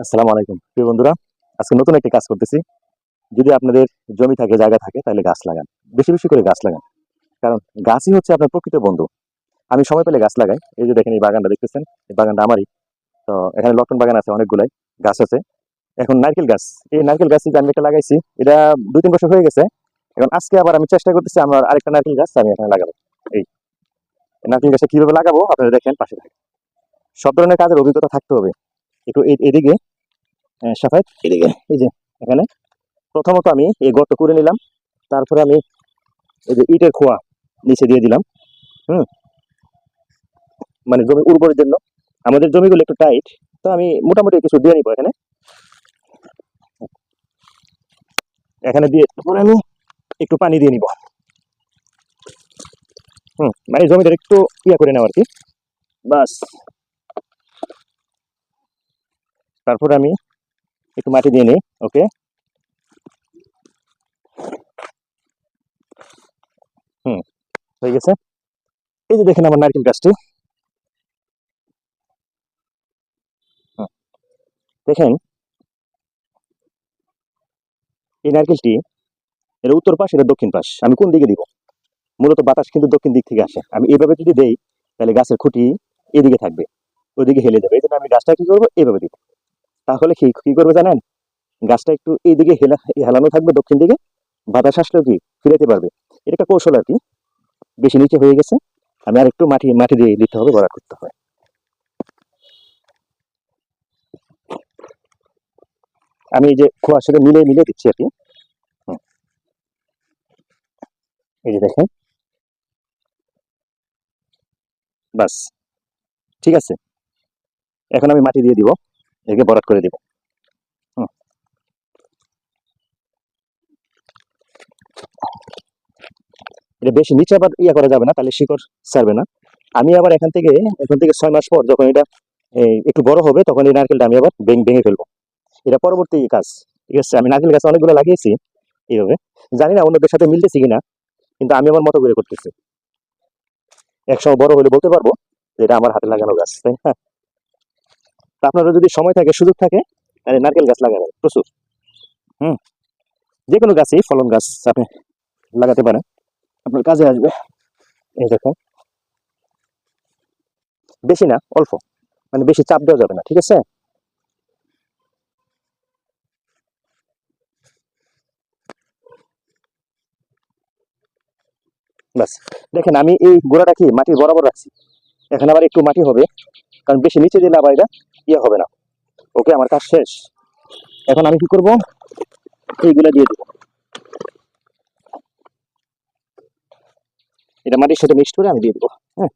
আসসালামু আলাইকুম। প্রিয় বন্ধুরা, আজকে নতুন একটি কাজ করতেছি। যদি আপনাদের জমি থাকে, জায়গা থাকে, তাহলে গাছ লাগান। বেশি বেশি করে গাছ লাগান। কারণ গাছই হচ্ছে আপনার প্রকৃত বন্ধু। আমি সময় পেলে গাছ লাগাই। এই যে দেখেন, এই বাগানটা দেখতেছেন, এই বাগানটা আমারই। তো এখানে লটন বাগান আছে, অনেকগুলাই গাছ আছে। এখন নারকেল গাছ। এই নারকেল গাছ যে আমি একটা লাগাইছি, এটা দুই তিন বছর হয়ে গেছে। এখন আজকে আবার আমি চেষ্টা করতেছি আমার আরেকটা নারকেল গাছ আমি এখানে লাগাবো। এই নারকেল গাছটা কীভাবে লাগাবো, আপনারা দেখেন, পাশে থাকেন সব ধরনের কাজের অভিজ্ঞতা থাকতে হবে। একটু এদিকে আহ, এদিকে। এই যে এখানে। প্রথমত আমি এই গর্ত করে নিলাম তারপরে আমি এই যে ইটের খোয়া নিচে দিয়ে দিলাম হুম? মানে জমি উর্বরের জন্য। আমাদের জমিগুলো একটু টাইট তো আমি মোটামুটি কিছু দিয়ে নিব এখানে। এখানে দিয়ে তারপরে আমি একটু পানি দিয়ে নিব। হুম মানে জমিটা একটু ইয়া করে নেওয়া আর কি। বাস। তারপরে আমি একটু মাটি দিয়ে নিই ওকে হুম, হয়ে গেছে। এই যে দেখেন আমার নারকেল গাছটি। দেখেন। এই নারকেলটি এর উত্তর পাশ, এটা দক্ষিণ পাশ। আমি কোন দিকে দিব? মূলত বাতাস কিন্তু দক্ষিণ দিক থেকে আসে। আমি এভাবে যদি দেই, তাহলে গাছের খুঁটি এদিকে থাকবে ওইদিকে হেলে যাবে। এই জন্য আমি গাছটা কি করব? এইভাবে দিব। তাহলে কি কি করবে জানেন? গাছটা একটু এইদিকে হেলা, হেলানো থাকবে দক্ষিণ দিকে, বাতাস আসলেও কি ফিরাতে পারবে। এটা একটা কৌশল আর কি, বেশি নিচে হয়ে গেছে, আমি আর একটু মাটি মাটি দিয়ে দিতে হবে বড় করতে হবে। আমি এই যে খোয়ার সাথে মিলে মিলে দিচ্ছি আর কি। এই যে দেখেন। বাস। ঠিক আছে। এখন আমি মাটি দিয়ে দিব। একে বরাদ করে দিব। এটা বেশি নিচে আবার ইয়া করা যাবে না, তাহলে শিকড় ছাড়বে না। আমি আবার এখান থেকে এখান থেকে ছয় মাস পর যখন এটা একটু বড় হবে, তখন এই নারকেলটা আমি আবার ভেঙে ভেঙে ফেলব। এটা পরবর্তী কাজ, ঠিক আছে? আমি নারকেল গাছ অনেকগুলো লাগিয়েছি এইভাবে। জানি না অন্যদের সাথে মিলতেছি কিনা, কিন্তু আমি আমার মতো করে করতেছি। একসময় বড় হলে বলতে পারব যে এটা আমার হাতে লাগানো গাছ, তাই না? আপনারা যদি সময় থাকে, সুযোগ থাকে, তাহলে নারকেল গাছ লাগাবেন, প্রচুর। হুম। যে কোনো গাছই ফলন গাছ আপনি লাগাতে পারেন। আপনার কাজে আসবে। এই দেখো বেশি না, অল্প। মানে বেশি চাপ দেওয়া যাবে না, ঠিক আছে? দেখেন, আমি এই গোড়াটা কি মাটির বরাবর রাখছি। এখানে আবার একটু মাটি হবে। কারণ বেশি নিচে দিলে আবার এটা ইয়ে হবে না। ওকে, আমার কাজ শেষ। এখন আমি কি করব? এইগুলা দিয়ে দেবো। এটা মাটির সাথে মিক্সড করে আমি দিয়ে দেবো। হ্যাঁ।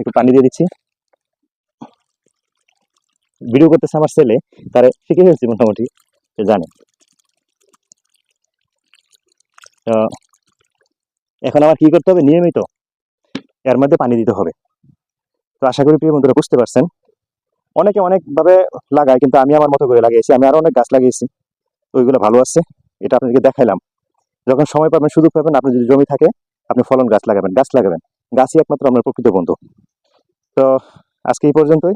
একটু পানি দিয়ে দিচ্ছি। ভিডিও করতেছে আমার ছেলে, তারে শিখে ফেলছি মোটামুটি জানে। এখন আমার কি করতে হবে? নিয়মিত এর মধ্যে পানি দিতে হবে। তো আশা করি প্রিয় বন্ধুরা বুঝতে পারছেন। অনেকে অনেকভাবে লাগায়, কিন্তু আমি আমার মতো করে লাগিয়েছি। আমি আরও অনেক গাছ লাগিয়েছি। ওইগুলো ভালো আছে, এটা আপনাদেরকে দেখাইলাম। যখন সময় পাবেন, সুযোগ পাবেন আপনি যদি জমি থাকে, আপনি ফলন গাছ লাগাবেন গাছ লাগাবেন। গাছই একমাত্র আপনার প্রকৃত বন্ধু। তো, আজকে এই পর্যন্তই।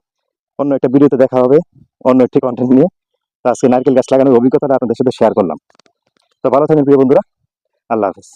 অন্য একটা ভিডিওতে দেখা হবে, অন্য একটি কন্টেন্ট নিয়ে। তো আজকে নারকেল গাছ লাগানোর অভিজ্ঞতাটা আপনাদের সাথে শেয়ার করলাম। তো ভালো থাকেন প্রিয় বন্ধুরা। আল্লাহ হাফিজ।